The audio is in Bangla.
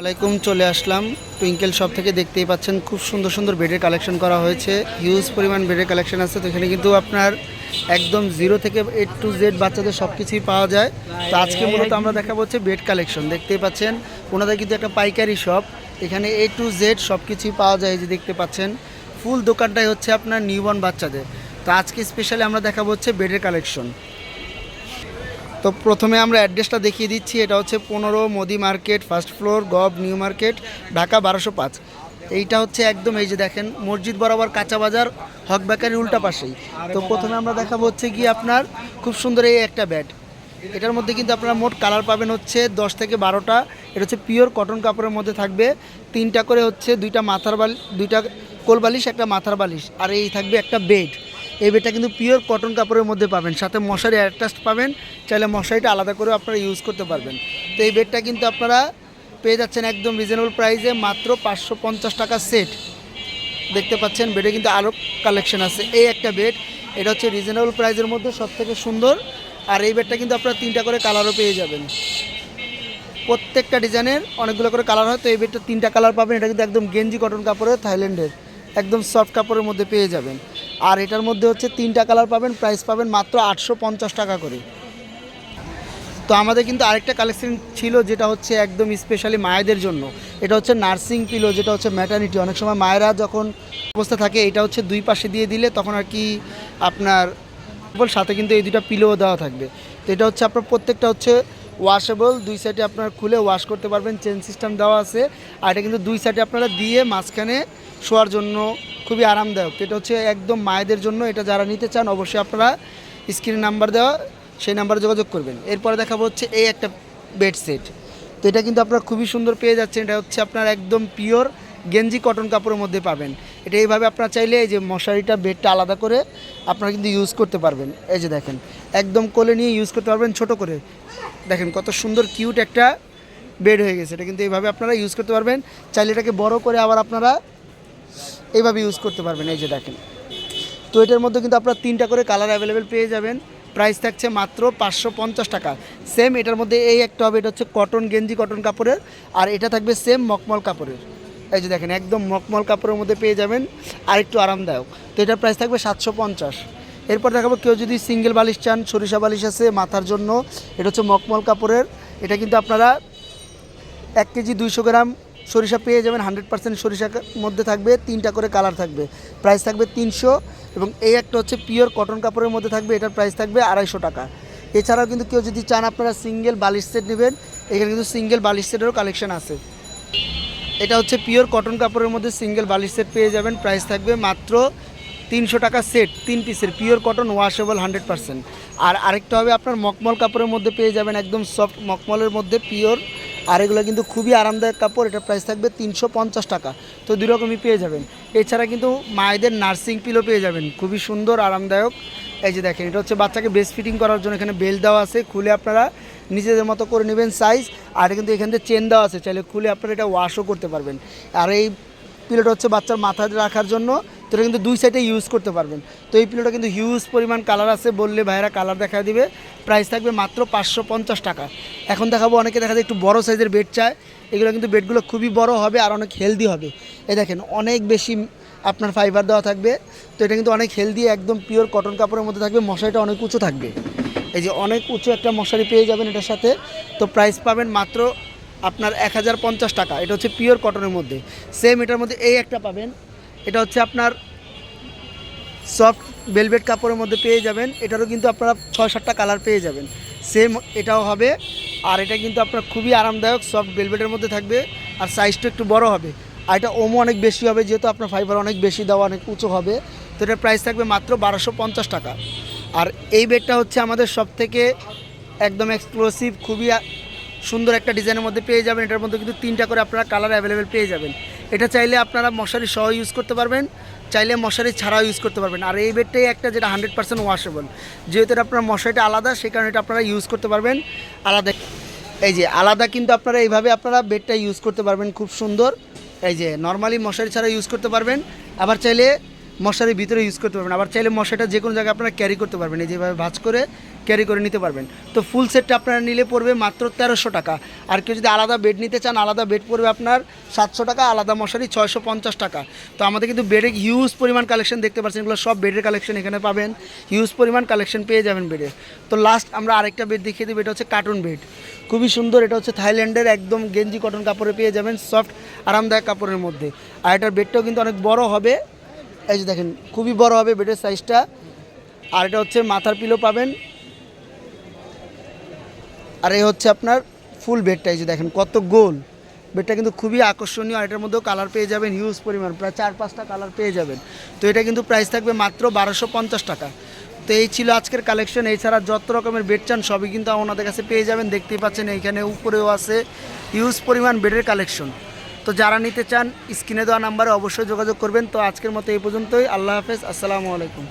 আলাইকুম, চলে আসলাম। টুইঙ্কেল শপ থেকে দেখতেই পাচ্ছেন, খুব সুন্দর সুন্দর বেডের কালেকশন করা হয়েছে। হিউজ পরিমাণ বেডের কালেকশন আছে। তো এখানে কিন্তু আপনার একদম জিরো থেকে এইট টু জেড বাচ্চাদের সব কিছুই পাওয়া যায়। তো আজকে মূলত আমরা দেখাবো হচ্ছে বেড কালেকশন দেখতেই পাচ্ছেন, ওনাদের কিন্তু একটা পাইকারি শপ এখানে এ টু জেড সব কিছুই পাওয়া যায় যে দেখতে পাচ্ছেন। ফুল দোকানটাই হচ্ছে আপনার নিউবর্ন বাচ্চাদের। তো আজকে স্পেশালি আমরা দেখাবো হচ্ছে বেডের কালেকশন তো প্রথমে আমরা অ্যাড্রেসটা দেখিয়ে দিচ্ছি, এটা হচ্ছে পনেরো Modi market, first floor, gov, new market, Dhaka বারোশো পাঁচ। এইটা হচ্ছে একদম এই যে দেখেন, মসজিদ বরাবর কাঁচা বাজার, হক বেকারির উল্টা পাশেই। তো প্রথমে আমরা দেখাবো হচ্ছে কি আপনার খুব সুন্দর এই একটা ব্যাট এটার মধ্যে কিন্তু আপনারা মোট কালার পাবেন হচ্ছে দশ থেকে বারোটা। এটা হচ্ছে পিওর কটন কাপড়ের মধ্যে থাকবে। তিনটা করে হচ্ছে দুইটা মাথার বালিশ দুইটা কোল বালিশ, একটা মাথার বালিশ। আর এই থাকবে একটা বেড এই বেডটা কিন্তু পিওর কটন কাপড়ের মধ্যে পাবেন। সাথে মশারি অ্যাটাচড পাবেন। চাইলে মশারিটা আলাদা করে আপনারা ইউজ করতে পারবেন। তো এই বেডটা কিন্তু আপনারা পেয়ে যাচ্ছেন একদম রিজনেবল প্রাইসে মাত্র পাঁচশো পঞ্চাশ টাকা সেট দেখতে পাচ্ছেন বেডে কিন্তু আরও কালেকশন আছে। এই একটা বেড এটা হচ্ছে রিজনেবল প্রাইসের মধ্যে সব থেকে সুন্দর। আর এই বেডটা কিন্তু আপনারা তিনটা করে কালারও পেয়ে যাবেন। প্রত্যেকটা ডিজাইনের অনেকগুলো করে কালার হয়। তো এই বেডটা তিনটা কালার পাবেন। এটা কিন্তু একদম গেঞ্জি কটন কাপড়ের, থাইল্যান্ডের। একদম সফট কাপড়ের মধ্যে পেয়ে যাবেন। আর এটার মধ্যে হচ্ছে তিনটা কালার পাবেন প্রাইস পাবেন মাত্র আটশো পঞ্চাশ টাকা করে। তো আমাদের কিন্তু আরেকটা কালেকশন ছিল যেটা হচ্ছে একদম স্পেশালি মায়েদের জন্য। এটা হচ্ছে নার্সিং পিলো যেটা হচ্ছে ম্যাটার্নিটি অনেক সময় মায়েরা যখন অবস্থা থাকে, এটা হচ্ছে দুই পাশে দিয়ে দিলে তখন আর কি আপনার কেবল সাথে কিন্তু এই দুটা পিলো দেওয়া থাকবে। তো এটা হচ্ছে আপনার প্রত্যেকটা হচ্ছে ওয়াশেবল দুই সাইডে আপনার খুলে ওয়াশ করতে পারবেন চেন সিস্টেম দেওয়া আছে। আর এটা কিন্তু দুই সাইডে আপনারা দিয়ে মাঝখানে শোয়ার জন্য খুবই আরামদায়ক। এটা হচ্ছে একদম মায়েদের জন্য, এটা যারা নিতে চান অবশ্যই আপনারা স্ক্রিন নাম্বার দেওয়া, সেই নাম্বারে যোগাযোগ করবেন। এরপরে দেখাবো হচ্ছে এই একটা বেড সেট তো এটা কিন্তু আপনারা খুবই সুন্দর পেয়ে যাচ্ছেন, এটা হচ্ছে আপনার একদম পিওর গেঞ্জি কটন কাপড়ের মধ্যে পাবেন। এটা এইভাবে আপনারা চাইলে এই যে মশারিটা বেডটা আলাদা করে আপনারা কিন্তু ইউজ করতে পারবেন। এই যে দেখেন, একদম কোলে নিয়ে ইউজ করতে পারবেন, ছোট করে। দেখেন কত সুন্দর কিউট একটা বেড হয়ে গেছে। এটা কিন্তু এইভাবে আপনারা ইউজ করতে পারবেন। চাইলে এটাকে বড় করে আবার আপনারা এইভাবে ইউজ করতে পারবেন, এই যে দেখেন। তো এটার মধ্যে কিন্তু আপনারা তিনটা করে কালার অ্যাভেলেবেল পেয়ে যাবেন। প্রাইস থাকছে মাত্র পাঁচশো পঞ্চাশ টাকা। সেম এটার মধ্যে এই একটা হবে, এটা হচ্ছে কটন গেঞ্জি কটন কাপড়ের। আর এটা থাকবে সেম মকমল কাপড়ের। এই যে দেখেন, একদম মকমল কাপড়ের মধ্যে পেয়ে যাবেন। আর একটু আরামদায়ক। তো এটার প্রাইস থাকবে সাতশো পঞ্চাশ। এরপর দেখাবো কেউ যদি সিঙ্গেল বালিশ চান, সরিষা বালিশ আছে মাথার জন্য, এটা হচ্ছে মকমল কাপড়ের। এটা কিন্তু আপনারা এক কেজি দুইশো গ্রাম সরিষা পেয়ে যাবেন হান্ড্রেড পার্সেন্ট সরিষার মধ্যে থাকবে, তিনটা করে কালার থাকবে। প্রাইস থাকবে তিনশো এবং এই একটা হচ্ছে পিওর কটন কাপড়ের মধ্যে থাকবে, এটার প্রাইস থাকবে আড়াইশো টাকা। এছাড়াও কিন্তু কেউ যদি চান আপনারা সিঙ্গেল বালিশ সেট নেবেন, এখানে কিন্তু সিঙ্গেল বালিশ সেটেরও কালেকশন আছে। এটা হচ্ছে পিওর কটন কাপড়ের মধ্যে সিঙ্গেল বালিশ সেট পেয়ে যাবেন, প্রাইস থাকবে মাত্র তিনশো টাকা সেট, তিন পিসের pure cotton washable hundred percent. আর আরেকটা হবে আপনার মকমল কাপড়ের মধ্যে পেয়ে যাবেন একদম সফট মকমলের মধ্যে পিওর আর এগুলো কিন্তু খুবই আরামদায়ক কাপড়, এটা প্রাইস থাকবে তিনশো পঞ্চাশ টাকা। তো দুই রকমই পেয়ে যাবেন। এছাড়া কিন্তু মায়েদের নার্সিং পিলো পেয়ে যাবেন, খুবই সুন্দর, আরামদায়ক। এই যে দেখেন, এটা হচ্ছে বাচ্চাকে বেস্ট ফিটিং করার জন্য এখানে বেল দেওয়া আছে, খুলে আপনারা নিজেদের মতো করে নেবেন সাইজ আর কিন্তু এখান থেকে চেন দেওয়া আছে, চাইলে খুলে আপনারা এটা ওয়াশও করতে পারবেন। আর এই পিলোটা হচ্ছে বাচ্চার মাথায় রাখার জন্য। তো এটা কিন্তু দুই সাইডে ইউজ করতে পারবেন। তো এই পিলোটা কিন্তু হিউজ পরিমাণ কালার আছে বললে ভাইরা কালার দেখা দিবে। প্রাইস থাকবে মাত্র পাঁচশো পঞ্চাশ টাকা। এখন দেখাবো অনেকে দেখা যায় একটু বড় সাইজের বেড চায়। এগুলো কিন্তু বেডগুলো খুবই বড় হবে আর অনেক হেলদি হবে। এই দেখেন, অনেক বেশি আপনার ফাইবার দেওয়া থাকবে। তো এটা কিন্তু অনেক হেলদি একদম পিওর কটন কাপড়ের মধ্যে থাকবে। মশারিটা অনেক উঁচু থাকবে। এই যে অনেক উঁচু একটা মশারি পেয়ে যাবেন এটার সাথে। তো প্রাইস পাবেন মাত্র আপনার এক হাজার পঞ্চাশ টাকা। এটা হচ্ছে পিওর কটনের মধ্যে। সেম এটার মধ্যে এই একটা পাবেন। এটা হচ্ছে আপনার সফট বেলভেট কাপড়ের মধ্যে পেয়ে যাবেন। এটারও কিন্তু আপনারা ছয়, সাতটা কালার পেয়ে যাবেন। সেম এটাও হবে। আর এটা কিন্তু আপনার খুবই আরামদায়ক সফট বেলভেটের মধ্যে থাকবে। আর সাইজটা একটু বড় হবে। আর এটা ওমো অনেক বেশি হবে, যেহেতু আপনার ফাইবার অনেক বেশি দেওয়া অনেক উঁচু হবে। তো এটার প্রাইস থাকবে মাত্র বারোশো পঞ্চাশ টাকা। আর এই বেডটা হচ্ছে আমাদের সব থেকে একদম এক্সক্লুসিভ খুবই সুন্দর একটা ডিজাইনের মধ্যে পেয়ে যাবেন। এটার মধ্যে কিন্তু তিনটা করে আপনারা কালার অ্যাভেলেবেল পেয়ে যাবেন। এটা চাইলে আপনারা মশারি সহ ইউজ করতে পারবেন, চাইলে মশারি ছাড়াও ইউজ করতে পারবেন। আর এই বেডটাই একটা যেটা হান্ড্রেড পার্সেন্ট ওয়াশেবল যেহেতু এটা আপনার মশারিটা আলাদা, সেই কারণে এটা আপনারা ইউজ করতে পারবেন। আলাদা এই যে আলাদা কিন্তু আপনারা এইভাবে আপনারা বেডটা ইউজ করতে পারবেন, খুব সুন্দর। এই যে নর্মালি মশারি ছাড়া ইউজ করতে পারবেন, আবার চাইলে মশারির ভিতরে ইউজ করতে পারবেন। আবার চাইলে মশারিটা যে কোনো জায়গায় আপনারা ক্যারি করতে পারবেন। এই যেভাবে ভাজ করে ক্যারি করে নিতে পারবেন। তো ফুল সেটটা আপনারা নিলে পড়বে মাত্র তেরোশো টাকা। আর কেউ যদি আলাদা বেড নিতে চান, আলাদা বেড পড়বে আপনার সাতশো টাকা, আলাদা মশারি ছয়শো পঞ্চাশ টাকা। তো আমাদের কিন্তু বেডে হিউজ পরিমাণ কালেকশন দেখতে পাচ্ছেন, এগুলো সব বেডের কালেকশন এখানে পাবেন। হিউজ পরিমাণ কালেকশন পেয়ে যাবেন বেডে তো লাস্ট আমরা আরেকটা বেড দেখিয়ে দিই এটা হচ্ছে কার্টুন বেড খুবই সুন্দর, এটা হচ্ছে থাইল্যান্ডের একদম গেঞ্জি কটন কাপড়ে পেয়ে যাবেন সফট আরামদায়ক কাপড়ের মধ্যে। আর এটার বেডটাও কিন্তু অনেক বড় হবে। এই যে দেখেন, খুবই বড় হবে বেডের সাইজটা আর এটা হচ্ছে মাথার পিলো পাবেন। আর এই হচ্ছে আপনার ফুল বেডটা, এই যে দেখেন কত গোল। বেডটা কিন্তু খুবই আকর্ষণীয়, আর এটার মধ্যেও কালার পেয়ে যাবেন হিউজ পরিমাণ, প্রায় চার, পাঁচটা কালার পেয়ে যাবেন। তো এটা কিন্তু প্রাইস থাকবে মাত্র বারোশো পঞ্চাশ টাকা। তো এই ছিল আজকের কালেকশন এছাড়া যত রকমের বেড চান সবই কিন্তু ওনাদের কাছে পেয়ে যাবেন। দেখতেই পাচ্ছেন এইখানে উপরেও আছে হিউজ পরিমাণ বেডের কালেকশন তো যারা নিতে চান, স্ক্রিনে দেওয়া নাম্বারে অবশ্যই যোগাযোগ করবেন। তো আজকের মতো এই পর্যন্তই, আল্লাহ হাফেজ, আসসালামু আলাইকুম।